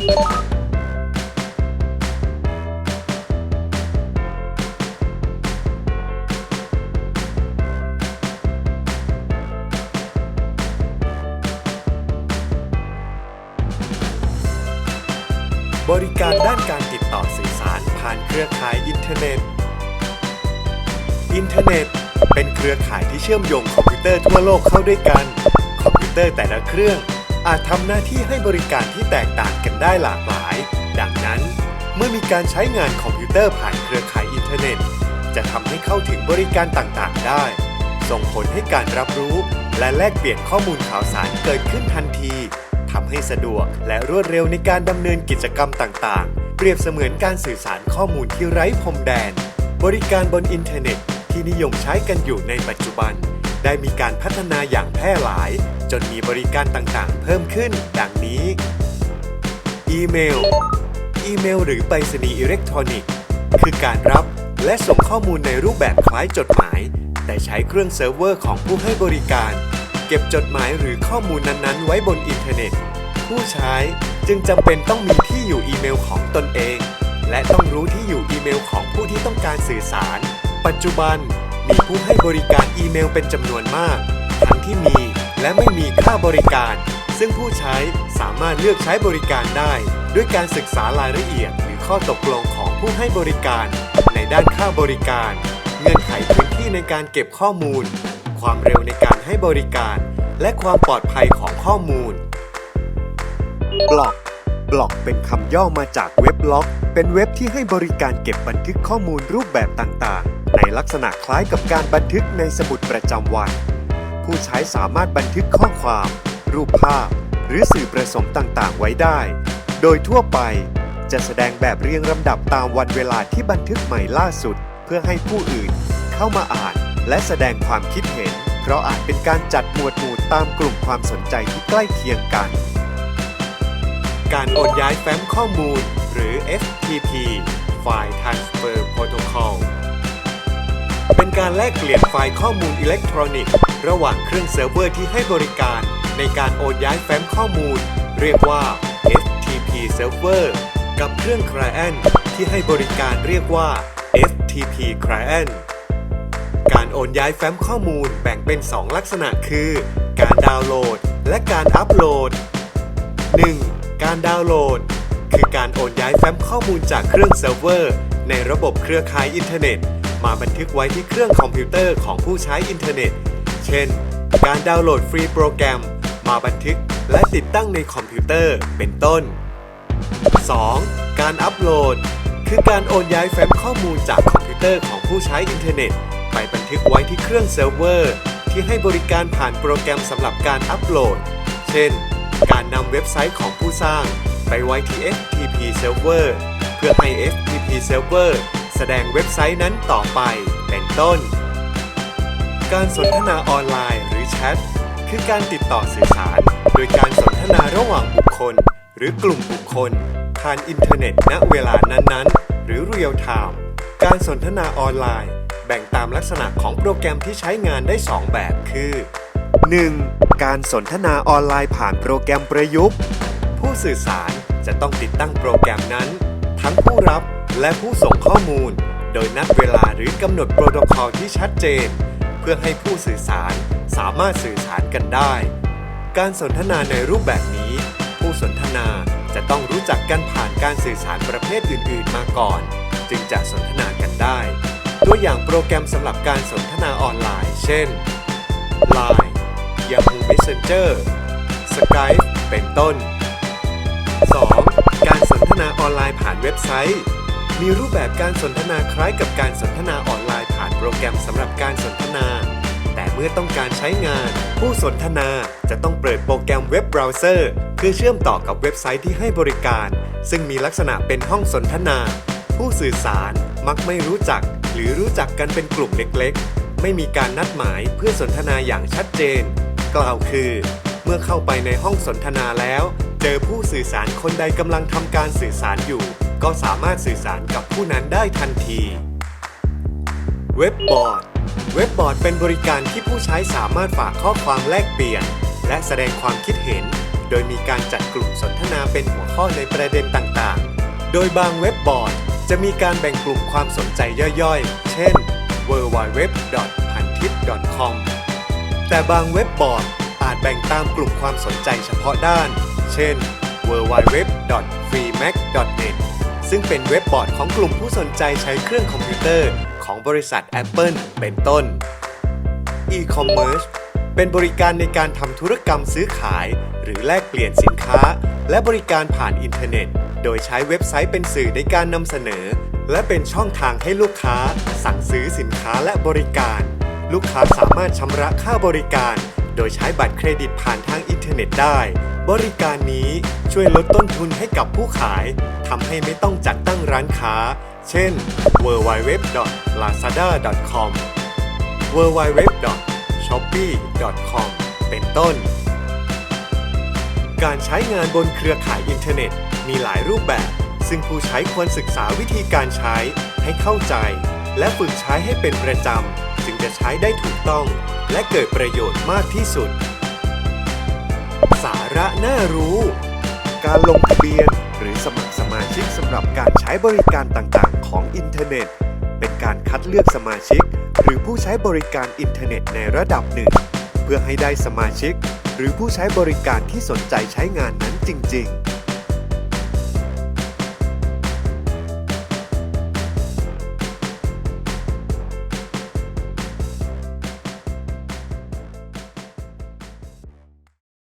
บริการด้านการติดต่อสื่อสารผ่านเครือข่ายอินเทอร์เน็ต อินเทอร์เน็ต เป็นเครือข่ายที่เชื่อมโยงคอมพิวเตอร์ทั่วโลกเข้าด้วยกัน คอมพิวเตอร์แต่ละเครื่อง อาจทำหน้าที่ให้บริการที่แตกต่างกันได้หลากหลาย ดังนั้น เมื่อมีการใช้งานคอมพิวเตอร์ผ่านเครือข่ายอินเทอร์เน็ต จะทำให้เข้าถึงบริการต่างๆ ได้ ส่งผลให้การรับรู้ และแลกเปลี่ยนข้อมูลข่าวสารเกิดขึ้นทันทีทำให้สะดวกและรวดเร็วในการดำเนินกิจกรรมต่างๆ เปรียบเสมือนการสื่อสารข้อมูลที่ไร้พรมแดน บริการบนอินเทอร์เน็ตที่นิยมใช้กันอยู่ในปัจจุบัน ได้มีการพัฒนาอย่างแพร่หลาย จนมีบริการต่างๆ เพิ่มขึ้น ดังนี้ อีเมล อีเมล หรือไปรษณีย์อิเล็กทรอนิกส์ คือการรับและส่งข้อมูลในรูปแบบคล้ายจดหมาย แต่ใช้เครื่องเซิร์ฟเวอร์ของผู้ให้บริการ เก็บจดหมายหรือข้อมูลนั้นๆ ไว้บนอินเทอร์เน็ต ผู้ใช้จึงจำเป็นต้องมีที่อยู่อีเมลของตนเอง และต้องรู้ที่อยู่อีเมลของผู้ที่ต้องการสื่อสาร ปัจจุบัน มีผู้ให้บริการอีเมลเป็นจำนวนมาก ทั้งที่มีและไม่มีค่าบริการ ซึ่งผู้ใช้สามารถเลือกใช้บริการได้ ด้วยการศึกษารายละเอียด หรือข้อตกลงของผู้ให้บริการ ในด้านค่าบริการ เงื่อนไขพื้นที่ในการเก็บข้อมูล ความเร็วในการให้บริการ และความปลอดภัยของข้อมูลบล็อกบล็อกเป็นคำย่อมาจากเว็บล็อก เป็นเว็บที่ให้บริการเก็บบันทึกข้อมูลรูปแบบต่างๆ ในลักษณะคล้ายกับการบันทึกในสมุดประจำวัน ผู้ใช้สามารถบันทึกข้อความ รูปภาพ หรือสื่อประสมต่างๆ ไว้ได้ โดยทั่วไปจะแสดงแบบเรียงลำดับตามวันเวลาที่บันทึกใหม่ล่าสุด เพื่อให้ผู้อื่น เข้ามาอ่านและแสดงความคิดเห็น เพราะอาจเป็นการจัดหมวดหมู่ตามกลุ่มความสนใจที่ใกล้เคียงกัน การโอนย้ายแฟ้มข้อมูล หรือ FTP File Transfer Protocol เป็นการแลกเปลี่ยนไฟล์ข้อมูลอิเล็กทรอนิกส์ ระหว่างเครื่องเซิร์ฟเวอร์ที่ให้บริการ ในการโอนย้ายแฟ้มข้อมูล เรียกว่า FTP Server กับเครื่อง Client ที่ให้บริการเรียกว่า FTP Client การโอนย้ายแฟ้มข้อมูลแบ่งเป็น 2 ลักษณะคือ การดาวน์โหลด และการอัปโหลด 1. การดาวน์โหลด คือการโอนย้ายแฟ้มข้อมูลจากเครื่องเซิร์ฟเวอร์ ในระบบเครือข่ายอินเทอร์เน็ต มาบันทึกไว้ที่เครื่องคอมพิวเตอร์ของผู้ใช้อินเทอร์เน็ต เช่น การดาวน์โหลดฟรีโปรแกรม มาบันทึกและติดตั้งในคอมพิวเตอร์ เป็นต้น 2. การอัปโหลด คือการโอนย้ายแฟ้มข้อมูลจากคอมพิวเตอร์ของผู้ใช้อินเทอร์เน็ต ไปบันทึกไว้ที่เครื่องเซิร์ฟเวอร์ ที่ให้บริการผ่านโปรแกรมสำหรับการอัปโหลด เช่น การนำเว็บไซต์ของผู้สร้าง ไปไว้ที่ FTP Server เพื่อให้ FTP Server แสดงเว็บไซต์นั้นต่อไป เป็นต้น การสนทนาออนไลน์หรือแชทคือการติดต่อสื่อสาร โดยการสนทนาระหว่างบุคคล หรือกลุ่มบุคคล ผ่านอินเทอร์เน็ตณเวลานั้นๆ หรือเรียลไทม์การสนทนาออนไลน์ แบ่งตามลักษณะของโปรแกรมที่ใช้งานได้ 2 แบบคือ 1. การสนทนาออนไลน์ผ่านโปรแกรมประยุกต์ ผู้สื่อสารจะต้องติดตั้งโปรแกรมนั้น ทั้งผู้รับ และผู้ส่งข้อมูล โดยนัดเวลาหรือกำหนดโปรโตคอลที่ชัดเจน เพื่อให้ผู้สื่อสารสามารถสื่อสารกันได้ การสนทนาในรูปแบบนี้ ผู้สนทนาจะต้องรู้จักกันผ่านการสื่อสารประเภทอื่น ๆ มาก่อน จึงจะสนทนากันได้ ตัวอย่างโปรแกรมสำหรับการสนทนาออนไลน์ เช่น Line Yahoo Messenger Skype เป็นต้น 2. การสนทนาออนไลน์ผ่านเว็บไซต์ มีรูปแบบการสนทนาคล้ายกับการสนทนาออนไลน์ผ่านโปรแกรมสำหรับการสนทนา แต่เมื่อต้องการใช้งาน ผู้สนทนาจะต้องเปิดโปรแกรมเว็บเบราว์เซอร์เพื่อเชื่อมต่อกับเว็บไซต์ที่ให้บริการ ซึ่งมีลักษณะเป็นห้องสนทนา ผู้สื่อสารมักไม่รู้จัก หรือรู้จักกันเป็นกลุ่มเล็กๆ ไม่มีการนัดหมายเพื่อสนทนาอย่างชัดเจน กล่าวคือ เมื่อเข้าไปในห้องสนทนาแล้ว เจอผู้สื่อสารคนใดกำลังทำการสื่อสารอยู่ ก็สามารถสื่อสารกับผู้นั้นได้ทันที เว็บบอร์ด เว็บบอร์ดเป็นบริการที่ผู้ใช้สามารถฝากข้อความแลกเปลี่ยน และแสดงความคิดเห็น โดยมีการจัดกลุ่มสนทนาเป็นหัวข้อในประเด็นต่างๆ โดยบางเว็บบอร์ดจะมีการแบ่งกลุ่มความสนใจย่อยๆ เช่น w w w p a n t i p c o m แต่บางเว็บบอร์ดอาจแบ่งตามกลุ่มความสนใจเฉพาะด้าน เช่น w www.freemac.net ซึ่งเป็นเว็บบอร์ดของกลุ่มผู้สนใจใช้เครื่องคอมพิวเตอร์ ของบริษัท Apple เป็นต้น e-commerce เป็นบริการในการทำธุรกรรมซื้อขาย หรือแลกเปลี่ยนสินค้า และบริการผ่านอินเทอร์เน็ต โดยใช้เว็บไซต์เป็นสื่อในการนำเสนอ และเป็นช่องทางให้ลูกค้า สั่งซื้อสินค้าและบริการ ลูกค้าสามารถชำระค่าบริการ โดยใช้บัตรเครดิตผ่านทางอินเทอร์เน็ตได้ บริการนี้ช่วยลดต้นทุนให้กับผู้ขายทำให้ไม่ต้องจัดตั้งร้านค้า เช่น www.lazada.com www.shopee.com เป็นต้น การใช้งานบนเครือข่ายอินเทอร์เน็ตมีหลายรูปแบบ ซึ่งผู้ใช้ควรศึกษาวิธีการใช้ให้เข้าใจ และฝึกใช้ให้เป็นประจำ จึงจะใช้ได้ถูกต้อง และเกิดประโยชน์มากที่สุด สาระน่ารู้ การลงทะเบียน หรือสมัครสมาชิกสำหรับการใช้บริการต่างๆ ของอินเทอร์เน็ต เป็นการคัดเลือกสมาชิก หรือผู้ใช้บริการอินเทอร์เน็ตในระดับหนึ่ง เพื่อให้ได้สมาชิก หรือผู้ใช้บริการที่สนใจใช้งานนั้นจริง ๆ